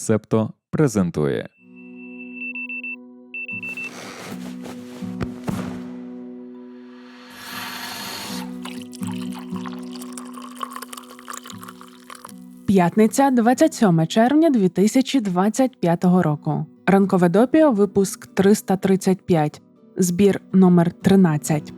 Септо презентує. П'ятниця, 27 червня 2025 року. Ранкове допіо, випуск 335, збір номер 13.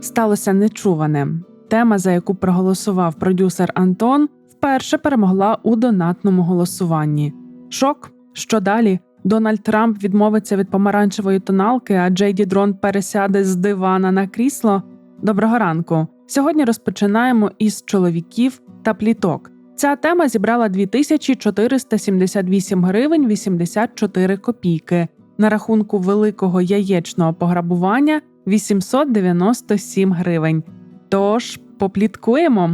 Сталося нечуване. Тема, за яку проголосував продюсер Антон, вперше перемогла у донатному голосуванні. Шок. Що далі? Дональд Трамп відмовиться від помаранчевої тоналки, а Джейді Дрон пересяде з дивана на крісло. Доброго ранку. Сьогодні розпочинаємо із чоловіків та пліток. Ця тема зібрала 2478 гривень 84 копійки. На рахунку великого яєчного пограбування 897 гривень. Тож попліткуємо.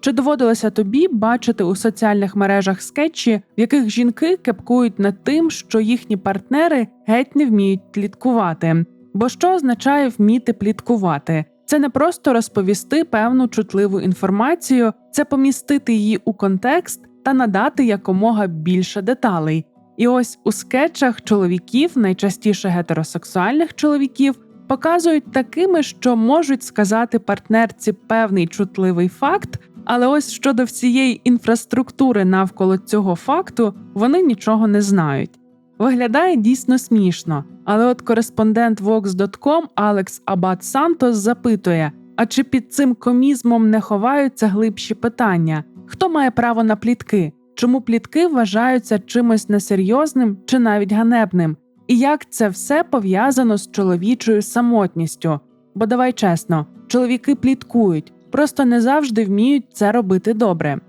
Чи доводилося тобі бачити у соціальних мережах скетчі, в яких жінки кепкують над тим, що їхні партнери геть не вміють пліткувати? Бо що означає вміти пліткувати? Це не просто розповісти певну чутливу інформацію, це помістити її у контекст та надати якомога більше деталей. І ось у скетчах чоловіків, найчастіше гетеросексуальних чоловіків, показують такими, що можуть сказати партнерці певний чутливий факт, але ось щодо всієї інфраструктури навколо цього факту вони нічого не знають. Виглядає дійсно смішно, але от кореспондент Vox.com Алекс Абат Сантос запитує: а чи під цим комізмом не ховаються глибші питання? Хто має право на плітки? Чому плітки вважаються чимось несерйозним чи навіть ганебним? І як це все пов'язано з чоловічою самотністю? Бо давай чесно, чоловіки пліткують, просто не завжди вміють це робити добре.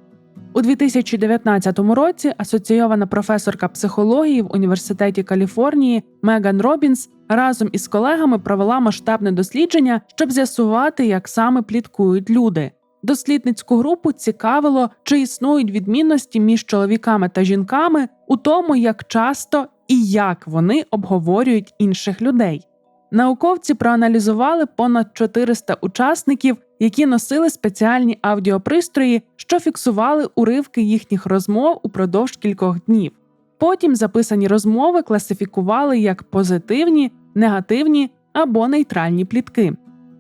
У 2019 році асоційована професорка психології в університеті Каліфорнії Меган Робінс разом із колегами провела масштабне дослідження, щоб з'ясувати, як саме пліткують люди. Дослідницьку групу цікавило, чи існують відмінності між чоловіками та жінками у тому, як часто і як вони обговорюють інших людей. Науковці проаналізували понад 400 учасників, які носили спеціальні аудіопристрої, що фіксували уривки їхніх розмов упродовж кількох днів. Потім записані розмови класифікували як позитивні, негативні або нейтральні плітки.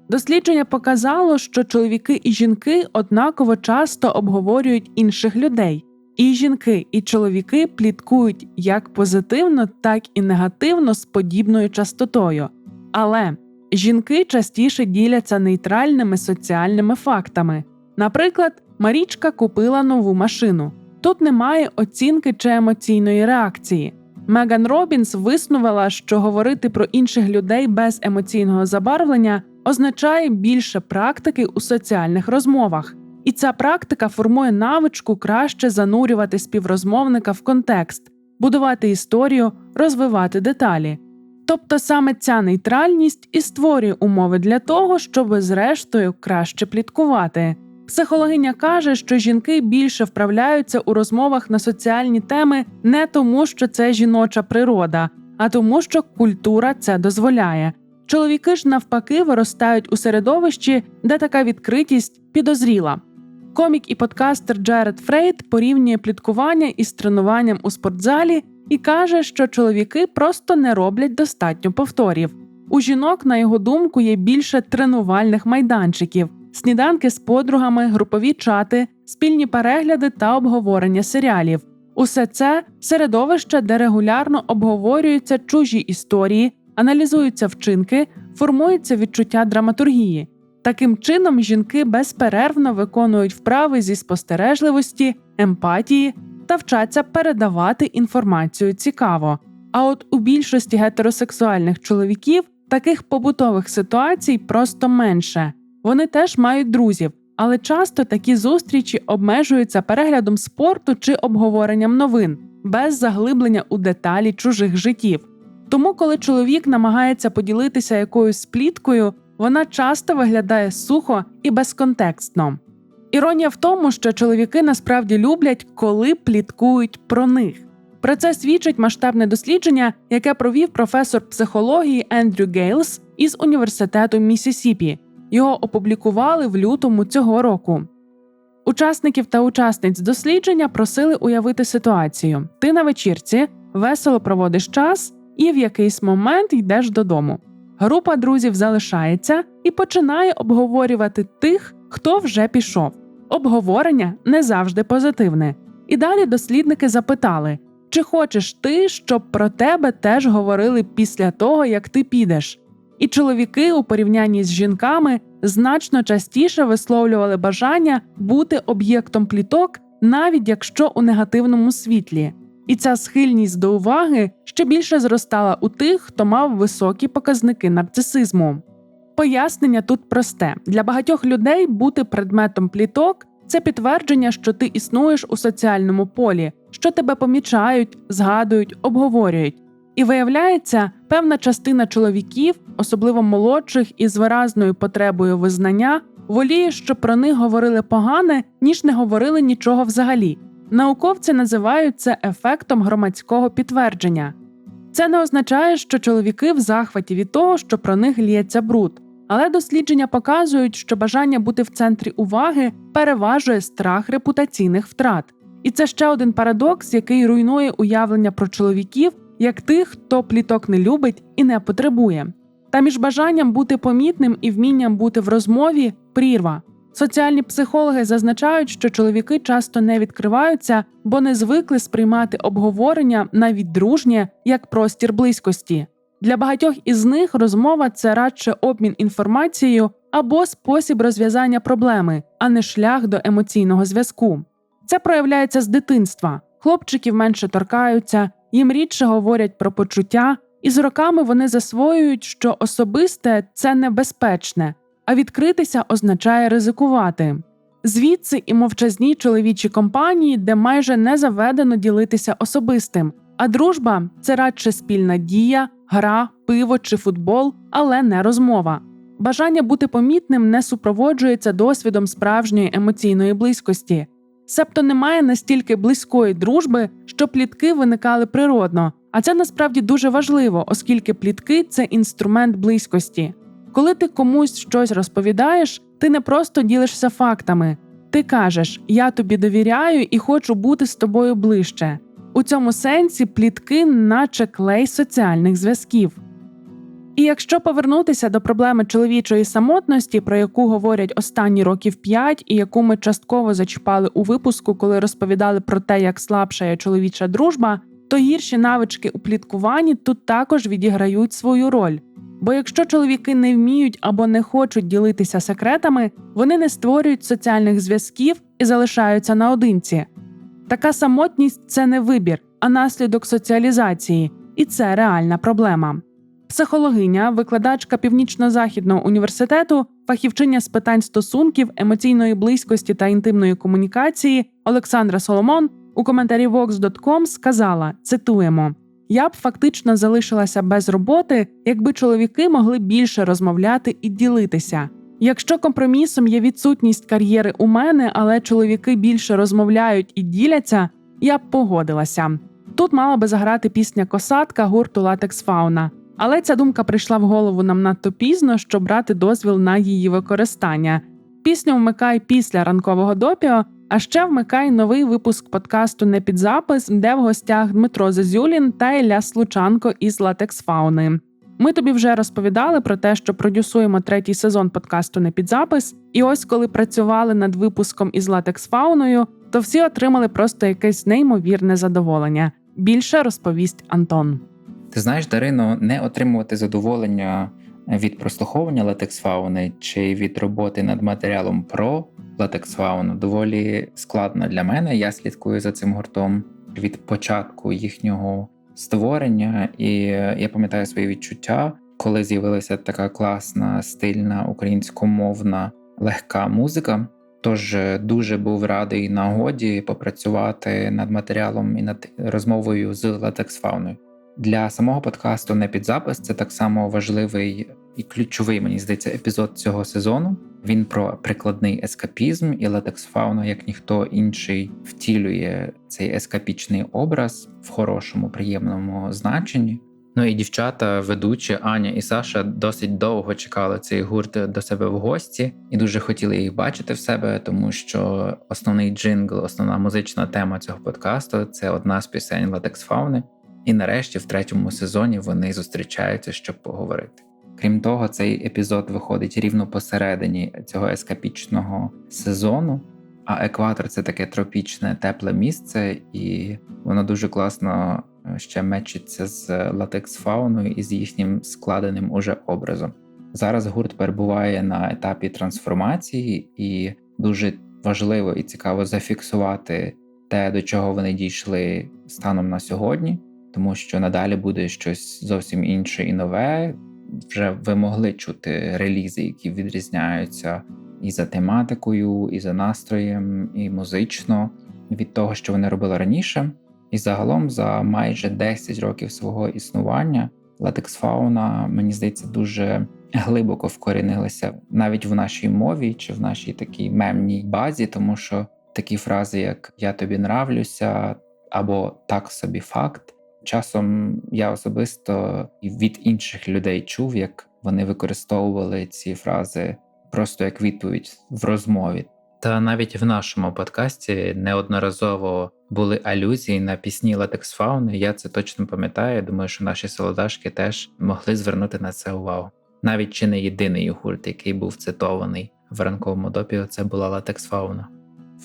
Дослідження показало, що чоловіки і жінки однаково часто обговорюють інших людей, і жінки, і чоловіки пліткують як позитивно, так і негативно з подібною частотою. Але жінки частіше діляться нейтральними соціальними фактами. Наприклад, Марічка купила нову машину. Тут немає оцінки чи емоційної реакції. Меган Робінс виснувала, що говорити про інших людей без емоційного забарвлення означає більше практики у соціальних розмовах, і ця практика формує навичку краще занурювати співрозмовника в контекст, будувати історію, розвивати деталі. Тобто саме ця нейтральність і створює умови для того, щоб зрештою краще пліткувати. Психологиня каже, що жінки більше вправляються у розмовах на соціальні теми не тому, що це жіноча природа, а тому, що культура це дозволяє. Чоловіки ж навпаки виростають у середовищі, де така відкритість підозріла. Комік і подкастер Джеред Фрейд порівнює пліткування із тренуванням у спортзалі і каже, що чоловіки просто не роблять достатньо повторів. У жінок, на його думку, є більше тренувальних майданчиків, сніданки з подругами, групові чати, спільні перегляди та обговорення серіалів. Усе це середовище, де регулярно обговорюються чужі історії, аналізуються вчинки, формується відчуття драматургії. Таким чином, жінки безперервно виконують вправи зі спостережливості, емпатії та вчаться передавати інформацію цікаво. А от у більшості гетеросексуальних чоловіків таких побутових ситуацій просто менше. Вони теж мають друзів, але часто такі зустрічі обмежуються переглядом спорту чи обговоренням новин, без заглиблення у деталі чужих життів. Тому, коли чоловік намагається поділитися якоюсь пліткою, вона часто виглядає сухо і безконтекстно. Іронія в тому, що чоловіки насправді люблять, коли пліткують про них. Про це свідчить масштабне дослідження, яке провів професор психології Ендрю Гейлс із університету Місісіпі. Його опублікували в лютому цього року. Учасників та учасниць дослідження просили уявити ситуацію: ти на вечірці весело проводиш час і в якийсь момент йдеш додому. Група друзів залишається і починає обговорювати тих, хто вже пішов. Обговорення не завжди позитивне. І далі дослідники запитали: чи хочеш ти, щоб про тебе теж говорили після того, як ти підеш? І чоловіки у порівнянні з жінками значно частіше висловлювали бажання бути об'єктом пліток, навіть якщо у негативному світлі. І ця схильність до уваги ще більше зростала у тих, хто мав високі показники нарцисизму. Пояснення тут просте: для багатьох людей бути предметом пліток це підтвердження, що ти існуєш у соціальному полі, що тебе помічають, згадують, обговорюють. І виявляється, певна частина чоловіків, особливо молодших і з виразною потребою визнання, воліє, щоб про них говорили погане, ніж не говорили нічого взагалі. Науковці називають це ефектом громадського підтвердження. Це не означає, що чоловіки в захваті від того, що про них лється бруд, але дослідження показують, що бажання бути в центрі уваги переважує страх репутаційних втрат. І це ще один парадокс, який руйнує уявлення про чоловіків як тих, хто пліток не любить і не потребує. Та між бажанням бути помітним і вмінням бути в розмові прірва. Соціальні психологи зазначають, що чоловіки часто не відкриваються, бо не звикли сприймати обговорення навіть дружнє як простір близькості. Для багатьох із них розмова це радше обмін інформацією або спосіб розв'язання проблеми, а не шлях до емоційного зв'язку. Це проявляється з дитинства. Хлопчиків менше торкаються, їм рідше говорять про почуття, і з роками вони засвоюють, що особисте це небезпечне, а відкритися означає ризикувати. Звідси і мовчазні чоловічі компанії, де майже не заведено ділитися особистим, а дружба це радше спільна дія, гра, пиво чи футбол, але не розмова. Бажання бути помітним не супроводжується досвідом справжньої емоційної близькості. Себто немає настільки близької дружби, що плітки виникали природно, а це насправді дуже важливо, оскільки плітки це інструмент близькості. Коли ти комусь щось розповідаєш, ти не просто ділишся фактами, ти кажеш Я тобі довіряю і хочу бути з тобою ближче. У цьому сенсі плітки, наче клей соціальних зв'язків. І якщо повернутися до проблеми чоловічої самотності, про яку говорять останні років п'ять, і яку ми частково зачіпали у випуску, коли розповідали про те, як слабшає чоловіча дружба, то гірші навички у пліткуванні тут також відіграють свою роль. Бо якщо чоловіки не вміють або не хочуть ділитися секретами, вони не створюють соціальних зв'язків і залишаються наодинці. Така самотність це не вибір, а наслідок соціалізації, і це реальна проблема. Психологиня, викладачка Північно-Західного університету, фахівчиня з питань стосунків, емоційної близькості та інтимної комунікації Олександра Соломон у коментарі Vox.com сказала: цитуємо. Я б фактично залишилася без роботи, якби чоловіки могли більше розмовляти і ділитися. Якщо компромісом є відсутність кар'єри у мене, але чоловіки більше розмовляють і діляться, я б погодилася. Тут мала би заграти пісня Косатка гурту Латекс Фауна. Але ця думка прийшла в голову нам надто пізно, щоб брати дозвіл на її використання. Пісню вмикай після ранкового допіо, а ще вмикай новий випуск подкасту не під запис, де в гостях Дмитро Зазюлін та Ілля Случанко із Латекс Фауни. Ми тобі вже розповідали про те, що продюсуємо третій сезон подкасту не під запис, і ось коли працювали над випуском із Латекс Фауною, то всі отримали просто якесь неймовірне задоволення. Більше розповість Антон. Ти знаєш, Дарино, не отримувати задоволення від прослуховування латексфауни чи від роботи над матеріалом про латексфауну доволі складно для мене. Я слідкую за цим гуртом від початку їхнього створення, і я пам'ятаю свої відчуття, коли з'явилася така класна, стильна українськомовна легка музика. Тож дуже був радий нагоді попрацювати над матеріалом і над розмовою з латексфауною. Для самого подкасту не під запис це так само важливий і ключовий, мені здається, епізод цього сезону. Він про прикладний ескапізм, і латексфауна, як ніхто інший, втілює цей ескапічний образ в хорошому, приємному значенні. Ну і дівчата, ведучі Аня і Саша досить довго чекали цей гурт до себе в гості і дуже хотіли їх бачити в себе, тому що основний джингл, основна музична тема цього подкасту це одна з пісень Латекс Фауни. І нарешті, в третьому сезоні, вони зустрічаються, щоб поговорити. Крім того, цей епізод виходить рівно посередині цього ескапічного сезону. А екватор це таке тропічне тепле місце, і воно дуже класно е, ще мечиться з латекс фауною і з їхнім складеним уже образом. Зараз гурт перебуває на етапі трансформації, і дуже важливо і цікаво зафіксувати те, до чого вони дійшли станом на сьогодні, тому що надалі буде щось зовсім інше і нове. Вже ви могли чути релізи, які відрізняються і за тематикою, і за настроєм, і музично від того, що вони робили раніше. І загалом за майже 10 років свого існування латекс фауна, мені здається, дуже глибоко вкорінилася навіть в нашій мові чи в нашій такій мемній базі, тому що такі фрази, як Я тобі нравлюся або Так собі факт. Часом я особисто від інших людей чув, як вони використовували ці фрази просто як відповідь в розмові. Та навіть в нашому подкасті неодноразово були алюзії на пісні Латекс Фауни. Я це точно пам'ятаю. Думаю, що наші солодашки теж могли звернути на це увагу. Навіть чи не єдиний гурт, який був цитований в ранковому допі, це була Латекс Фауна.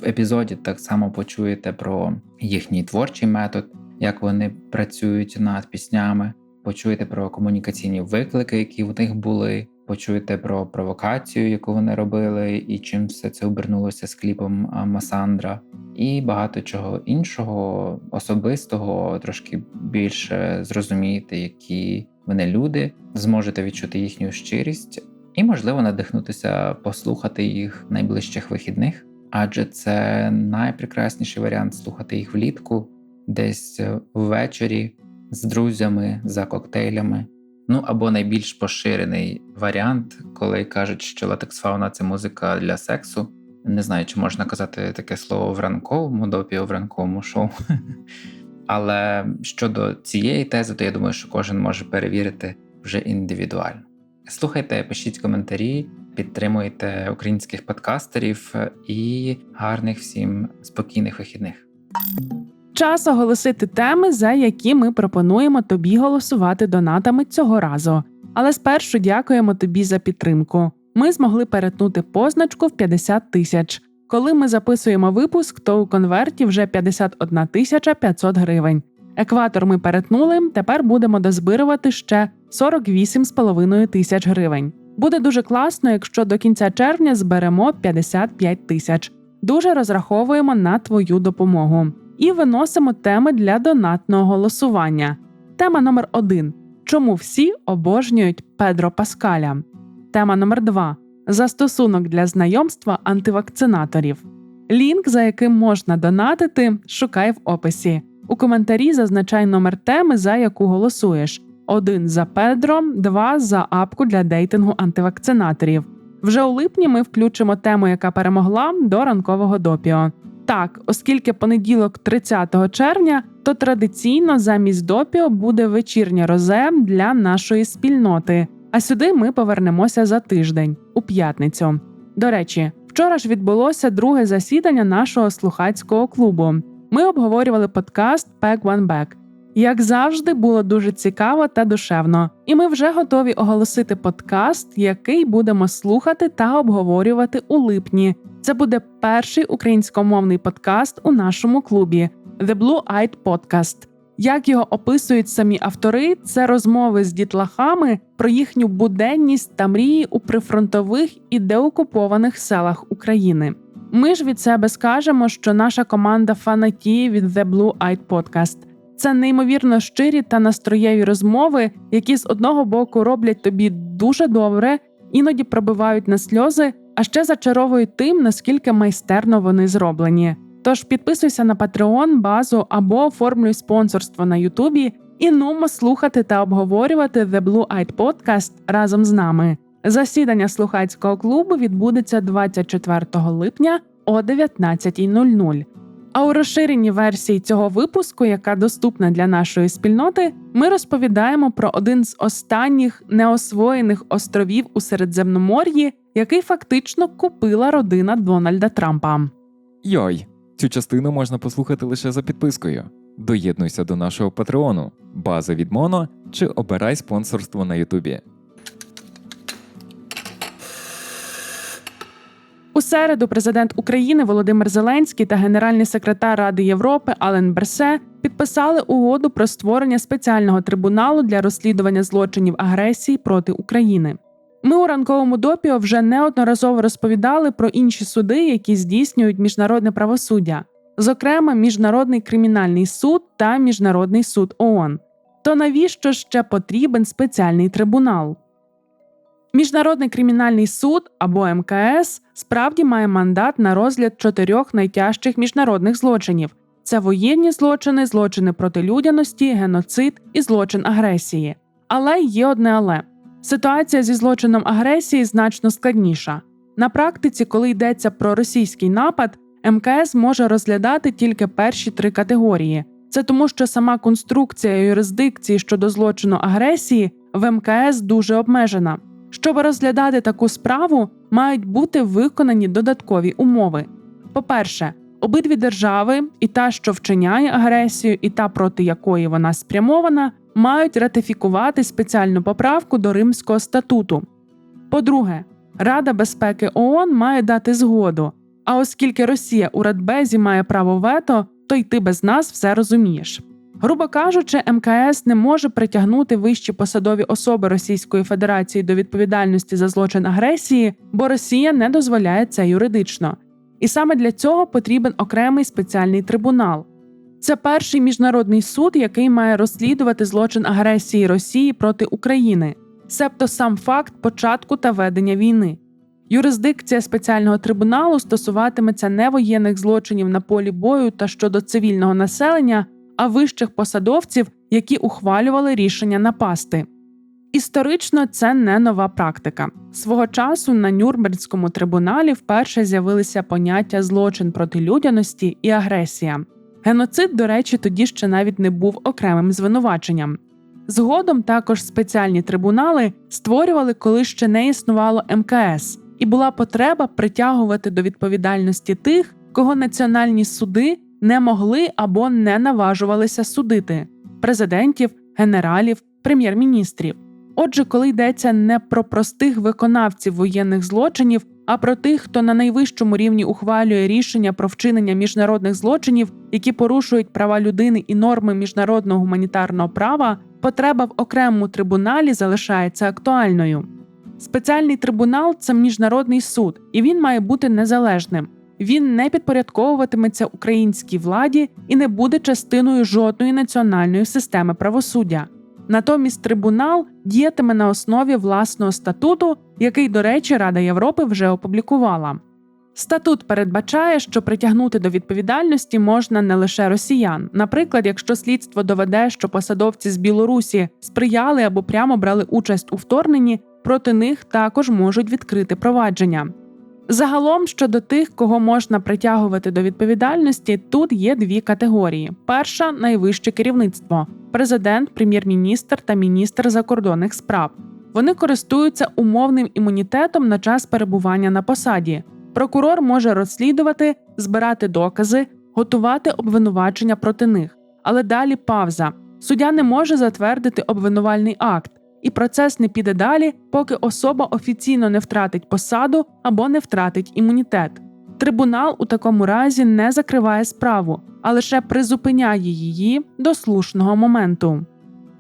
В епізоді так само почуєте про їхній творчий метод, як вони працюють над піснями. Почуєте про комунікаційні виклики, які в них були, почуєте про провокацію, яку вони робили, і чим все це обернулося з кліпом Масандра, і багато чого іншого, особистого, трошки більше зрозумієте, які вони люди, зможете відчути їхню щирість і, можливо, надихнутися послухати їх найближчих вихідних, адже це найпрекрасніший варіант слухати їх влітку, десь ввечері з друзями за коктейлями. Ну або найбільш поширений варіант, коли кажуть, що латексфауна це музика для сексу. Не знаю, чи можна казати таке слово в ранковому допі в ранковому шоу. Але щодо цієї тези, то я думаю, що кожен може перевірити вже індивідуально. Слухайте, пишіть коментарі, підтримуйте українських подкастерів і гарних всім спокійних вихідних. Час оголосити теми, за які ми пропонуємо тобі голосувати донатами цього разу. Але спершу дякуємо тобі за підтримку. Ми змогли перетнути позначку в 50 тисяч. Коли ми записуємо випуск, то у конверті вже 51 тисяча 500 гривень. Екватор ми перетнули. Тепер будемо дозбирувати ще 48,5 тисяч гривень. Буде дуже класно, якщо до кінця червня зберемо 55 тисяч. Дуже розраховуємо на твою допомогу і виносимо теми для донатного голосування. Тема номер 1 Чому всі обожнюють Педро Паскаля? Тема номер 2 Застосунок для знайомства антивакцинаторів. Лінк, за яким можна донатити, шукай в описі. У коментарі зазначай номер теми, за яку голосуєш: один за Педро, два за апку для дейтингу антивакцинаторів. Вже у липні ми включимо тему, яка перемогла, до ранкового допіо. Так, оскільки понеділок, 30 червня, то традиційно замість допіо буде вечірнє розе для нашої спільноти. А сюди ми повернемося за тиждень у п'ятницю. До речі, вчора ж відбулося друге засідання нашого слухацького клубу. Ми обговорювали подкаст Pack One Back. Як завжди, було дуже цікаво та душевно, і ми вже готові оголосити подкаст, який будемо слухати та обговорювати у липні. Це буде перший українськомовний подкаст у нашому клубі The Blue Eyed Podcast. Як його описують самі автори, це розмови з дітлахами про їхню буденність та мрії у прифронтових і деокупованих селах України. Ми ж від себе скажемо, що наша команда фанатіє від The Blue Eyed Podcast. Це неймовірно щирі та настроєві розмови, які з одного боку роблять тобі дуже добре, іноді пробивають на сльози, а ще зачаровують тим, наскільки майстерно вони зроблені. Тож підписуйся на Patreon, базу або оформлюй спонсорство на Ютубі і нумо слухати та обговорювати The Blue Eyed Podcast разом з нами. Засідання слухацького клубу відбудеться 24 липня о 19.00. А у розширеній версії цього випуску, яка доступна для нашої спільноти, ми розповідаємо про один з останніх неосвоєних островів у Середземномор'ї, який фактично купила родина Дональда Трампа. Йой, цю частину можна послухати лише за підпискою. Доєднуйся до нашого патреону, база від Моно чи обирай спонсорство на Ютубі. У середу президент України Володимир Зеленський та генеральний секретар Ради Європи Ален Берсе підписали угоду про створення спеціального трибуналу для розслідування злочинів агресії проти України. Ми у ранковому допіо вже неодноразово розповідали про інші суди, які здійснюють міжнародне правосуддя, зокрема Міжнародний кримінальний суд та Міжнародний суд ООН. То навіщо ще потрібен спеціальний трибунал? Міжнародний кримінальний суд або МКС справді має мандат на розгляд чотирьох найтяжчих міжнародних злочинів: це воєнні злочини, злочини проти людяності, геноцид і злочин агресії. Але є одне але ситуація зі злочином агресії значно складніша. На практиці, коли йдеться про російський напад, МКС може розглядати тільки перші три категорії. Це тому, що сама конструкція юрисдикції щодо злочину агресії в МКС дуже обмежена. Щоб розглядати таку справу, мають бути виконані додаткові умови. По-перше, обидві держави, і та, що вчиняє агресію, і та, проти якої вона спрямована, мають ратифікувати спеціальну поправку до Римського статуту. По-друге, Рада безпеки ООН має дати згоду. А оскільки Росія у Радбезі має право вето, то й ти без нас все розумієш. Грубо кажучи, МКС не може притягнути вищі посадові особи Російської Федерації до відповідальності за злочин агресії, бо Росія не дозволяє це юридично. І саме для цього потрібен окремий спеціальний трибунал. Це перший міжнародний суд, який має розслідувати злочин агресії Росії проти України, себто сам факт початку та ведення війни. Юрисдикція спеціального трибуналу стосуватиметься не воєнних злочинів на полі бою та щодо цивільного населення, а вищих посадовців, які ухвалювали рішення напасти. Історично це не нова практика. Свого часу на Нюрнберзькому трибуналі вперше з'явилися поняття злочин проти людяності і агресія. Геноцид, до речі, тоді ще навіть не був окремим звинуваченням. Згодом також спеціальні трибунали створювали, коли ще не існувало МКС, і була потреба притягувати до відповідальності тих, кого національні суди не могли або не наважувалися судити президентів, генералів, прем'єр-міністрів. Отже, коли йдеться не про простих виконавців воєнних злочинів, а про тих, хто на найвищому рівні ухвалює рішення про вчинення міжнародних злочинів, які порушують права людини і норми міжнародного гуманітарного права, потреба в окремому трибуналі залишається актуальною. Спеціальний трибунал це міжнародний суд, і він має бути незалежним. Він не підпорядковуватиметься українській владі і не буде частиною жодної національної системи правосуддя. Натомість трибунал діятиме на основі власного статуту, який, до речі, Рада Європи вже опублікувала. Статут передбачає, що притягнути до відповідальності можна не лише росіян. Наприклад, якщо слідство доведе, що посадовці з Білорусі сприяли або прямо брали участь у вторгненні, проти них також можуть відкрити провадження. Загалом щодо тих, кого можна притягувати до відповідальності, тут є дві категорії: перша найвище керівництво президент, прем'єр-міністр та міністр закордонних справ. Вони користуються умовним імунітетом на час перебування на посаді. Прокурор може розслідувати, збирати докази, готувати обвинувачення проти них. Але далі павза. Суддя не може затвердити обвинувальний акт, і процес не піде далі, поки особа офіційно не втратить посаду або не втратить імунітет. Трибунал у такому разі не закриває справу, а лише призупиняє її до слушного моменту.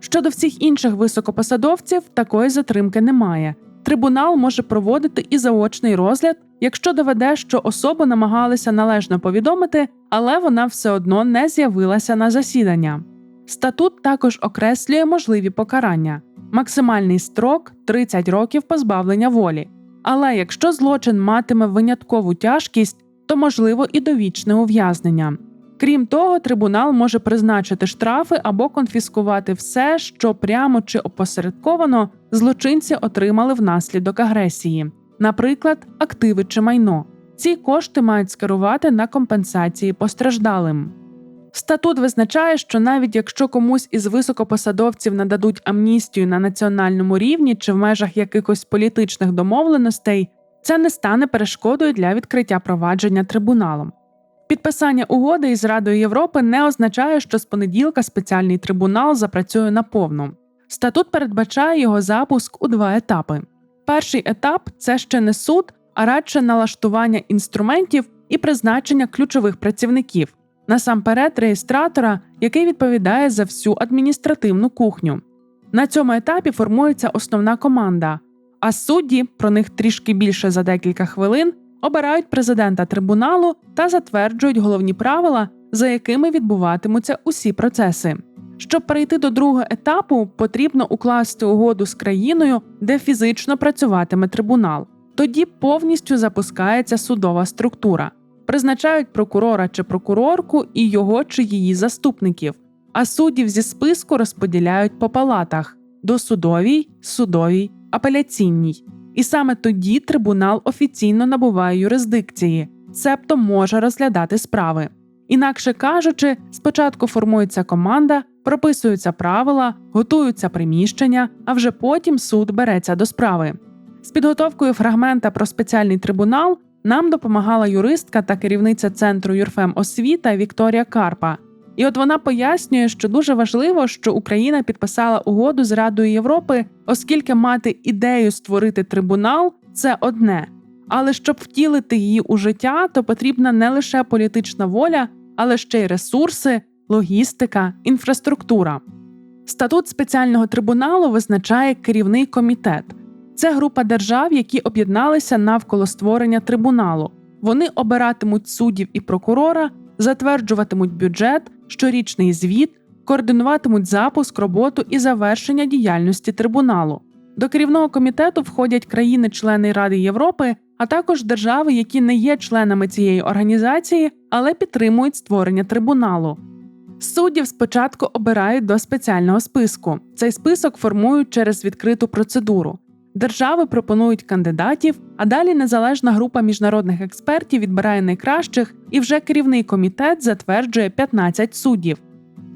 Щодо всіх інших високопосадовців, такої затримки немає. Трибунал може проводити і заочний розгляд, якщо доведе, що особу намагалися належно повідомити, але вона все одно не з'явилася на засідання. Статут також окреслює можливі покарання. Максимальний строк 30 років позбавлення волі. Але якщо злочин матиме виняткову тяжкість, то можливо і довічне ув'язнення. Крім того, трибунал може призначити штрафи або конфіскувати все, що прямо чи опосередковано злочинці отримали внаслідок агресії, наприклад, активи чи майно. Ці кошти мають скерувати на компенсації постраждалим. Статут визначає, що навіть якщо комусь із високопосадовців нададуть амністію на національному рівні чи в межах якихось політичних домовленостей, це не стане перешкодою для відкриття провадження трибуналом. Підписання угоди із Радою Європи не означає, що з понеділка спеціальний трибунал запрацює наповну. Статут передбачає його запуск у два етапи. Перший етап це ще не суд, а радше налаштування інструментів і призначення ключових працівників, насамперед реєстратора, який відповідає за всю адміністративну кухню. На цьому етапі формується основна команда, а судді, про них трішки більше за декілька хвилин, обирають президента трибуналу та затверджують головні правила, за якими відбуватимуться усі процеси. Щоб перейти до другого етапу, потрібно укласти угоду з країною, де фізично працюватиме трибунал. Тоді повністю запускається судова структура. Призначають прокурора чи прокурорку і його чи її заступників, а суддів зі списку розподіляють по палатах досудовій, судовій, апеляційній. І саме тоді трибунал офіційно набуває юрисдикції, цебто може розглядати справи. Інакше кажучи, спочатку формується команда, прописуються правила, готуються приміщення, а вже потім суд береться до справи. З підготовкою фрагмента про спеціальний трибунал нам допомагала юристка та керівниця центру Юрфем освіта Вікторія Карпа. І от вона пояснює, що дуже важливо, що Україна підписала угоду з Радою Європи, оскільки мати ідею створити трибунал це одне. Але щоб втілити її у життя, то потрібна не лише політична воля, але ще й ресурси, логістика, інфраструктура. Статут спеціального трибуналу визначає керівний комітет. Це група держав, які об'єдналися навколо створення трибуналу. Вони обиратимуть суддів і прокурора, затверджуватимуть бюджет, щорічний звіт, координуватимуть запуск, роботу і завершення діяльності трибуналу. До керівного комітету входять країни-члени Ради Європи, а також держави, які не є членами цієї організації, але підтримують створення трибуналу. Суддів спочатку обирають до спеціального списку. Цей список формують через відкриту процедуру. Держави пропонують кандидатів, а далі незалежна група міжнародних експертів відбирає найкращих, і вже керівний комітет затверджує 15 суддів.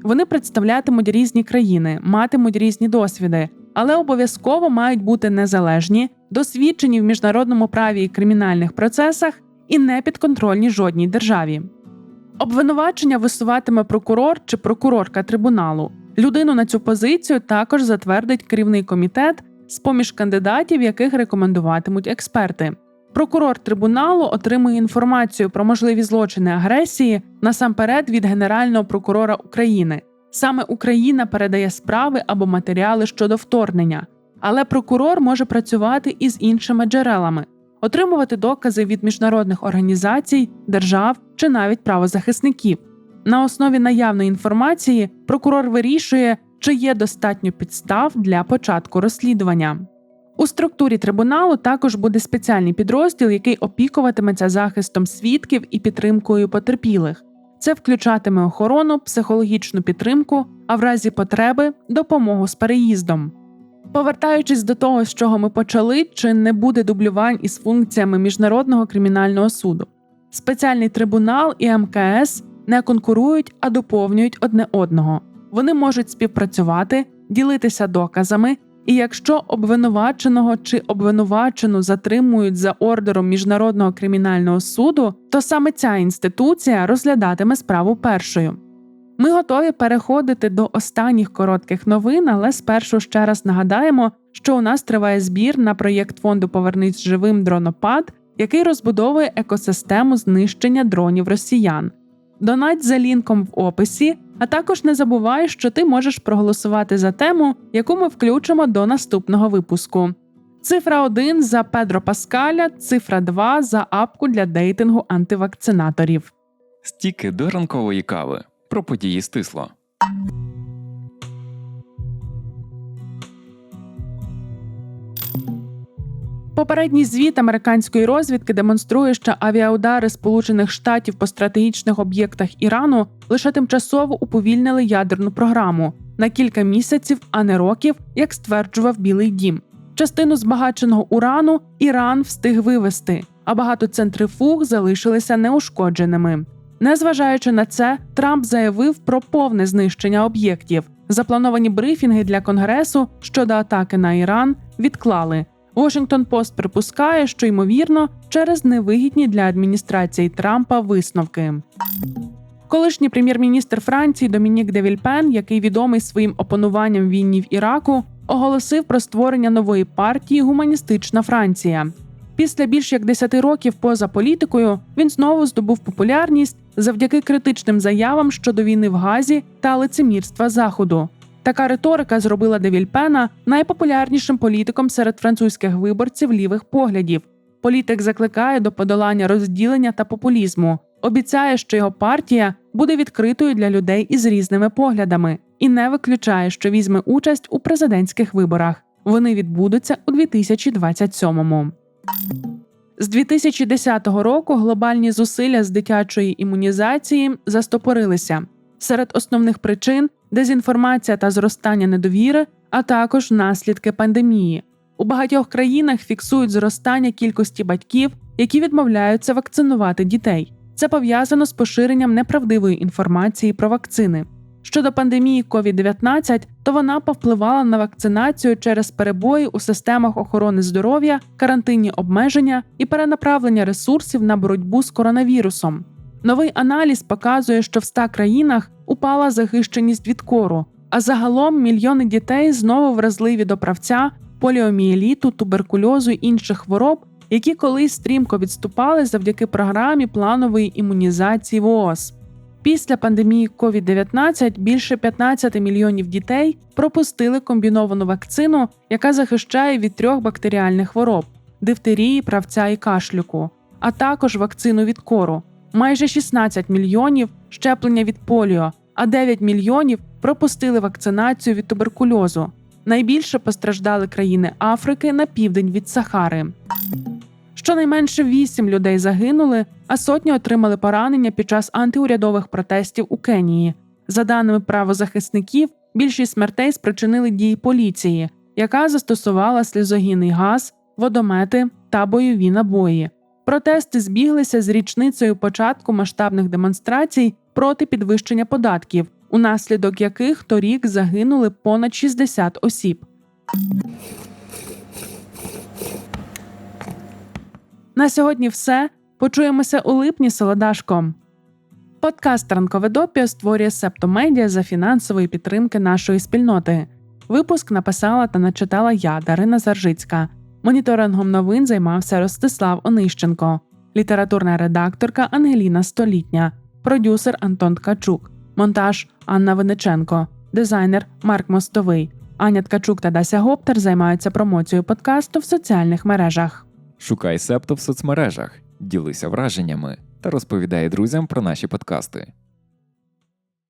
Вони представлятимуть різні країни, матимуть різні досвіди, але обов'язково мають бути незалежні, досвідчені в міжнародному праві і кримінальних процесах і не підконтрольні жодній державі. Обвинувачення висуватиме прокурор чи прокурорка трибуналу. Людину на цю позицію також затвердить керівний комітет з поміж кандидатів, яких рекомендуватимуть експерти. Прокурор трибуналу отримує інформацію про можливі злочини агресії насамперед від Генерального прокурора України. Саме Україна передає справи або матеріали щодо вторгнення, але прокурор може працювати і з іншими джерелами, отримувати докази від міжнародних організацій, держав чи навіть правозахисників. На основі наявної інформації прокурор вирішує, чи є достатньо підстав для початку розслідування. У структурі трибуналу також буде спеціальний підрозділ, який опікуватиметься захистом свідків і підтримкою потерпілих. Це включатиме охорону, психологічну підтримку, а в разі потреби допомогу з переїздом. Повертаючись до того, з чого ми почали, чи не буде дублювань із функціями Міжнародного кримінального суду. Спеціальний трибунал і МКС не конкурують, а доповнюють одне одного. Вони можуть співпрацювати, ділитися доказами, і якщо обвинуваченого чи обвинувачену затримують за ордером Міжнародного кримінального суду, то саме ця інституція розглядатиме справу першою. Ми готові переходити до останніх коротких новин, але спершу ще раз нагадаємо, що у нас триває збір на проєкт фонду Повернись живим дронопад, який розбудовує екосистему знищення дронів росіян. Донать за лінком в описі, а також не забувай, що ти можеш проголосувати за тему, яку ми включимо до наступного випуску. Цифра 1 за Педро Паскаля, цифра 2 за апку для дейтингу антивакцинаторів. Стіки до ранкової кави. Про події стисло. Попередній звіт американської розвідки демонструє, що авіаудари Сполучених Штатів по стратегічних об'єктах Ірану лише тимчасово уповільнили ядерну програму на кілька місяців, а не років, як стверджував Білий Дім. Частину збагаченого урану Іран встиг вивести, а багато центрифуг залишилися неушкодженими. Незважаючи на це, Трамп заявив про повне знищення об'єктів. Заплановані брифінги для конгресу щодо атаки на Іран відклали. Washington Post припускає, що ймовірно через невигідні для адміністрації Трампа висновки. Колишній прем'єр-міністр Франції Домінік де Вільпен, який відомий своїм опануванням війні в Іраку, оголосив про створення нової партії Гуманістична Франція. Після більш як 10 років поза політикою він знову здобув популярність завдяки критичним заявам щодо війни в Газі та лицемірства Заходу. Така риторика зробила де Вільпена найпопулярнішим політиком серед французьких виборців лівих поглядів. Політик закликає до подолання розділення та популізму, обіцяє, що його партія буде відкритою для людей із різними поглядами, і не виключає, що візьме участь у президентських виборах. Вони відбудуться у 2027-му. З 2010 року глобальні зусилля з дитячої імунізації застопорилися. Серед основних причин дезінформація та зростання недовіри, а також наслідки пандемії. У багатьох країнах фіксують зростання кількості батьків, які відмовляються вакцинувати дітей. Це пов'язано з поширенням неправдивої інформації про вакцини. Щодо пандемії COVID-19, то вона повпливала на вакцинацію через перебої у системах охорони здоров'я, карантинні обмеження і перенаправлення ресурсів на боротьбу з коронавірусом. Новий аналіз показує, що в 100 країнах упала захищеність від кору, а загалом мільйони дітей знову вразливі до правця, поліомієліту, туберкульозу й інших хвороб, які колись стрімко відступали завдяки програмі планової імунізації ВООЗ. Після пандемії COVID-19 більше 15 мільйонів дітей пропустили комбіновану вакцину, яка захищає від трьох бактеріальних хвороб дифтерії, правця і кашлюку, а також вакцину від кору. Майже 16 мільйонів щеплення від поліо, а 9 мільйонів пропустили вакцинацію від туберкульозу. Найбільше постраждали країни Африки на південь від Сахари. Щонайменше 8 людей загинули, а сотні отримали поранення під час антиурядових протестів у Кенії. За даними правозахисників, більшість смертей спричинили дії поліції, яка застосувала сльозогінний газ, водомети та бойові набої. Протести збіглися з річницею початку масштабних демонстрацій проти підвищення податків, унаслідок яких торік загинули понад 60 осіб. На сьогодні все. Почуємося у липні солодашком. Подкаст Ранкове допіо створює Септомедіа за фінансової підтримки нашої спільноти. Випуск написала та начитала я, Дарина Заржицька. Моніторингом новин займався Ростислав Онищенко, літературна редакторка Ангеліна Столітня, продюсер Антон Ткачук, монтаж Анна Виниченко, дизайнер Марк Мостовий. Аня Ткачук та Дася Гоптер займаються промоцією подкасту в соціальних мережах. Шукай Септо в соцмережах, ділися враженнями та розповідай друзям про наші подкасти.